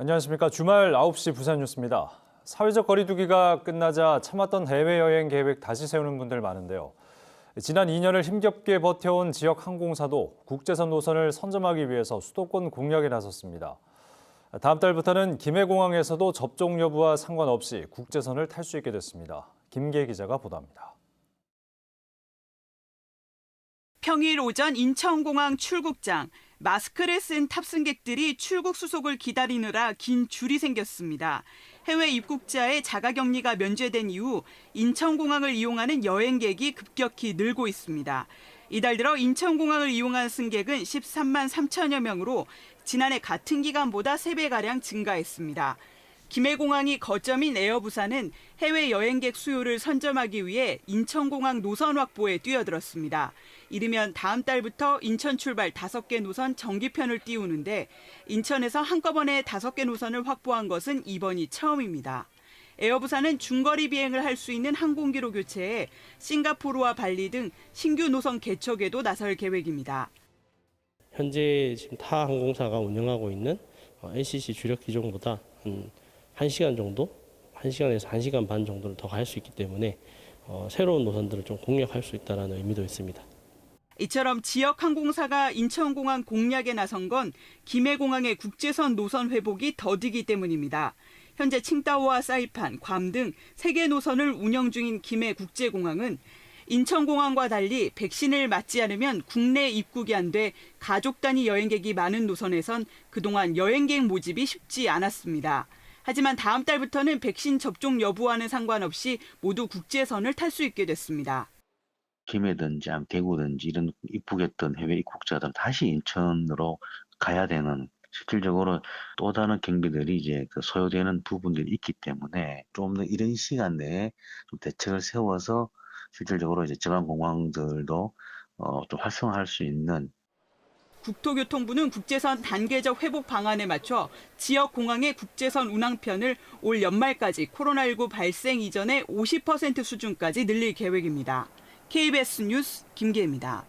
안녕하십니까. 주말 9시 부산 뉴스입니다. 사회적 거리두기가 끝나자 참았던 해외여행 계획 다시 세우는 분들 많은데요. 지난 2년을 힘겹게 버텨온 지역 항공사도 국제선 노선을 선점하기 위해서 수도권 공략에 나섰습니다. 다음 달부터는 김해공항에서도 접종 여부와 상관없이 국제선을 탈 수 있게 됐습니다. 김계 기자가 보도합니다. 평일 오전 인천공항 출국장 마스크를 쓴 탑승객들이 출국 수속을 기다리느라 긴 줄이 생겼습니다. 해외 입국자의 자가격리가 면제된 이후 인천공항을 이용하는 여행객이 급격히 늘고 있습니다. 이달 들어 인천공항을 이용한 승객은 13만 3천여 명으로 지난해 같은 기간보다 3배가량 증가했습니다. 김해공항이 거점인 에어부산은 해외 여행객 수요를 선점하기 위해 인천공항 노선 확보에 뛰어들었습니다. 이르면 다음 달부터 인천 출발 5개 노선 정기편을 띄우는데 인천에서 한꺼번에 5개 노선을 확보한 것은 이번이 처음입니다. 에어부산은 중거리 비행을 할 수 있는 항공기로 교체해 싱가포르와 발리 등 신규 노선 개척에도 나설 계획입니다. 현재 지금 타 항공사가 운영하고 있는 어, LCC 주력 기종보다 한 1시간 정도, 1시간에서 1시간 반 정도를 더 갈 수 있기 때문에 어, 새로운 노선들을 좀 공략할 수 있다는 의미도 있습니다. 이처럼 지역 항공사가 인천공항 공략에 나선 건 김해공항의 국제선 노선 회복이 더디기 때문입니다. 현재 칭다오와 사이판, 괌 등 세 개 노선을 운영 중인 김해국제공항은 인천공항과 달리 백신을 맞지 않으면 국내 입국이 안 돼 가족 단위 여행객이 많은 노선에선 그동안 여행객 모집이 쉽지 않았습니다. 하지만 다음 달부터는 백신 접종 여부와는 상관없이 모두 국제선을 탈 수 있게 됐습니다. 김해든지 대구든지 이런 입국했던 해외 입국자들은 다시 인천으로 가야 되는 실질적으로 또 다른 경비들이 이제 그 소요되는 부분들이 있기 때문에 좀 더 이런 시간 내에 좀 대책을 세워서 실질적으로 이제 지방 공항들도 어, 좀 활성화할 수 있는 국토교통부는 국제선 단계적 회복 방안에 맞춰 지역 공항의 국제선 운항편을 올 연말까지 코로나19 발생 이전의 50% 수준까지 늘릴 계획입니다. KBS 뉴스 김계입니다.